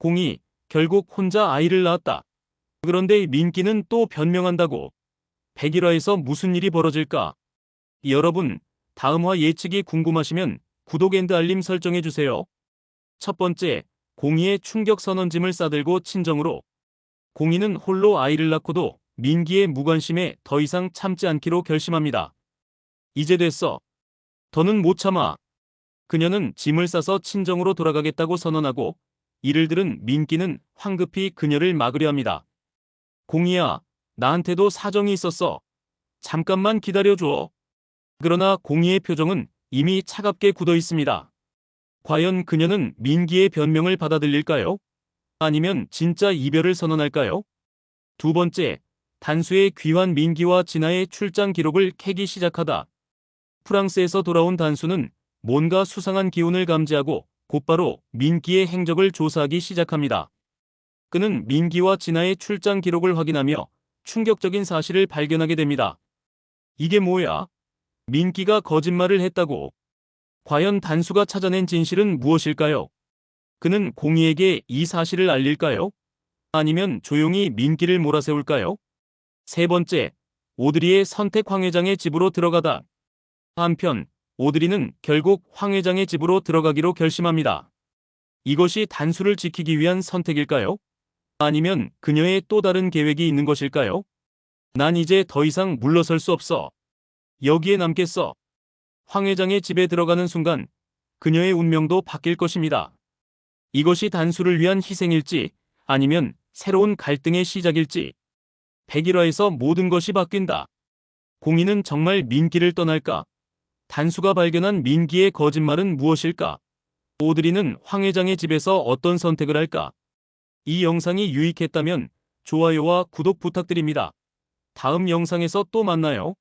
공이 결국 혼자 아이를 낳았다. 그런데 민기는 또 변명한다고. 백일화에서 무슨 일이 벌어질까? 여러분, 다음화 예측이 궁금하시면 구독 앤드 알림 설정해주세요. 첫 번째, 공이의 충격 선언짐을 싸들고 친정으로. 공이는 홀로 아이를 낳고도 민기의 무관심에 더 이상 참지 않기로 결심합니다. 이제 됐어. 더는 못 참아. 그녀는 짐을 싸서 친정으로 돌아가겠다고 선언하고 이를 들은 민기는 황급히 그녀를 막으려 합니다. 공이야, 나한테도 사정이 있었어. 잠깐만 기다려줘. 그러나 공이의 표정은 이미 차갑게 굳어 있습니다. 과연 그녀는 민기의 변명을 받아들일까요? 아니면 진짜 이별을 선언할까요? 두 번째, 단수의 귀환 민기와 진아의 출장 기록을 캐기 시작하다. 프랑스에서 돌아온 단수는 뭔가 수상한 기운을 감지하고 곧바로 민기의 행적을 조사하기 시작합니다. 그는 민기와 진아의 출장 기록을 확인하며 충격적인 사실을 발견하게 됩니다. 이게 뭐야? 민기가 거짓말을 했다고. 과연 단수가 찾아낸 진실은 무엇일까요? 그는 공희에게 이 사실을 알릴까요? 아니면 조용히 민기를 몰아세울까요? 세 번째, 오드리의 선택 황 회장의 집으로 들어가다. 한편, 오드리는 결국 황 회장의 집으로 들어가기로 결심합니다. 이것이 단수를 지키기 위한 선택일까요? 아니면 그녀의 또 다른 계획이 있는 것일까요? 난 이제 더 이상 물러설 수 없어. 여기에 남겠어. 황 회장의 집에 들어가는 순간 그녀의 운명도 바뀔 것입니다. 이것이 단수를 위한 희생일지 아니면 새로운 갈등의 시작일지 백일화에서 모든 것이 바뀐다. 공인은 정말 민기를 떠날까? 단수가 발견한 민기의 거짓말은 무엇일까? 오드리는 황 회장의 집에서 어떤 선택을 할까? 이 영상이 유익했다면 좋아요와 구독 부탁드립니다. 다음 영상에서 또 만나요.